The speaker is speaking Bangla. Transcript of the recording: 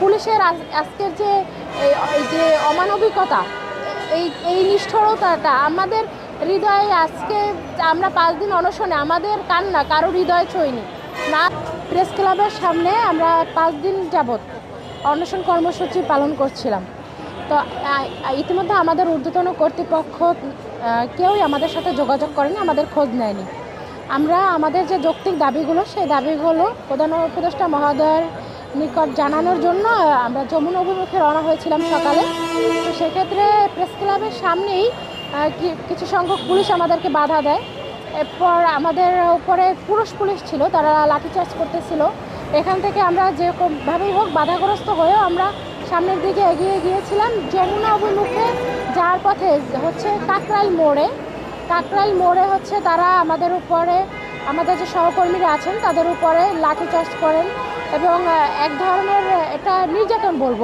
পুলিশের আজ- আজকের যে যে অমানবিকতা, এই এই নিষ্ঠুরতাটা আমাদের হৃদয়ে আজকে, আমরা পাঁচ দিন অনশনে, আমাদের কান্না, কারও হৃদয় ছইনি না, প্রেস ক্লাবের সামনে আমরা পাঁচ দিন যাবৎ অনশন কর্মসূচি পালন করছিলাম। তো ইতিমধ্যে আমাদের ঊর্ধ্বতন কর্তৃপক্ষ কেউই আমাদের সাথে যোগাযোগ করেনি, আমাদের খোঁজ নেয়নি। আমরা, আমাদের যে যৌক্তিক দাবিগুলো, সেই দাবিগুলো প্রধান উপদেষ্টা মহোদয়ের নিকট জানানোর জন্য আমরা যমুনা অভিমুখে রওনা হয়েছিলাম সকালে। তো সেক্ষেত্রে প্রেস ক্লাবের সামনেই কিছু সংখ্যক পুলিশ আমাদেরকে বাধা দেয়। এরপর আমাদের উপরে পুরুষ পুলিশ ছিল, তারা লাঠিচার্জ করতেছিল। এখান থেকে আমরা যেরকমভাবেই হোক বাধাগ্রস্ত হয়েও আমরা সামনের দিকে এগিয়ে গিয়েছিলাম। যমুনা অভিমুখে যাওয়ার পথে হচ্ছে কাকরাইল মোড়ে। কাকরাইল মোড়ে হচ্ছে তারা আমাদের উপরে আমাদের যে সহকর্মীরা আছেন তাদের উপরে লাঠিচার্জ করেন এবং এক ধরনের এটা নির্যাতন বলব।